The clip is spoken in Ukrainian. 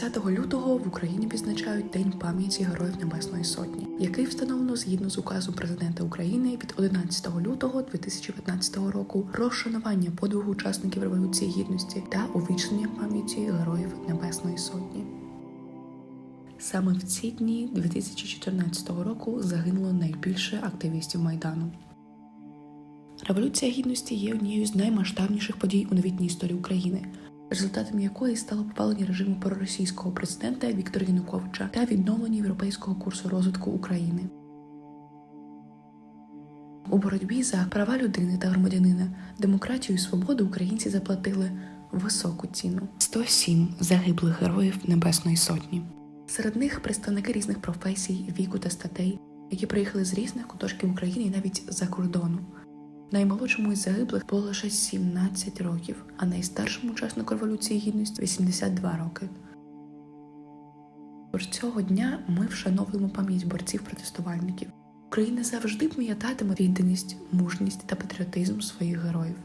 10 лютого в Україні відзначають День пам'яті Героїв Небесної Сотні, який встановлено згідно з указом президента України від 11 лютого 2015 року про вшанування подвигу учасників революції гідності та увічнення пам'яті Героїв Небесної Сотні. Саме в ці дні 2014 року загинуло найбільше активістів майдану. Революція гідності є однією з наймасштабніших подій у новітній історії України, результатом якої стало повалення режиму проросійського президента Віктора Януковича та відновлення європейського курсу розвитку України. У боротьбі за права людини та громадянина, демократію і свободу українці заплатили високу ціну 107 загиблих героїв Небесної Сотні. Серед них представники різних професій, віку та статей, які приїхали з різних куточків України і навіть за кордону. Наймолодшому із загиблих було лише 17 років, а найстаршому учаснику революції гідності 82 роки. Тож цього дня ми вшановуємо пам'ять борців-протестувальників. Україна завжди пам'ятатиме відданість, мужність та патріотизм своїх героїв.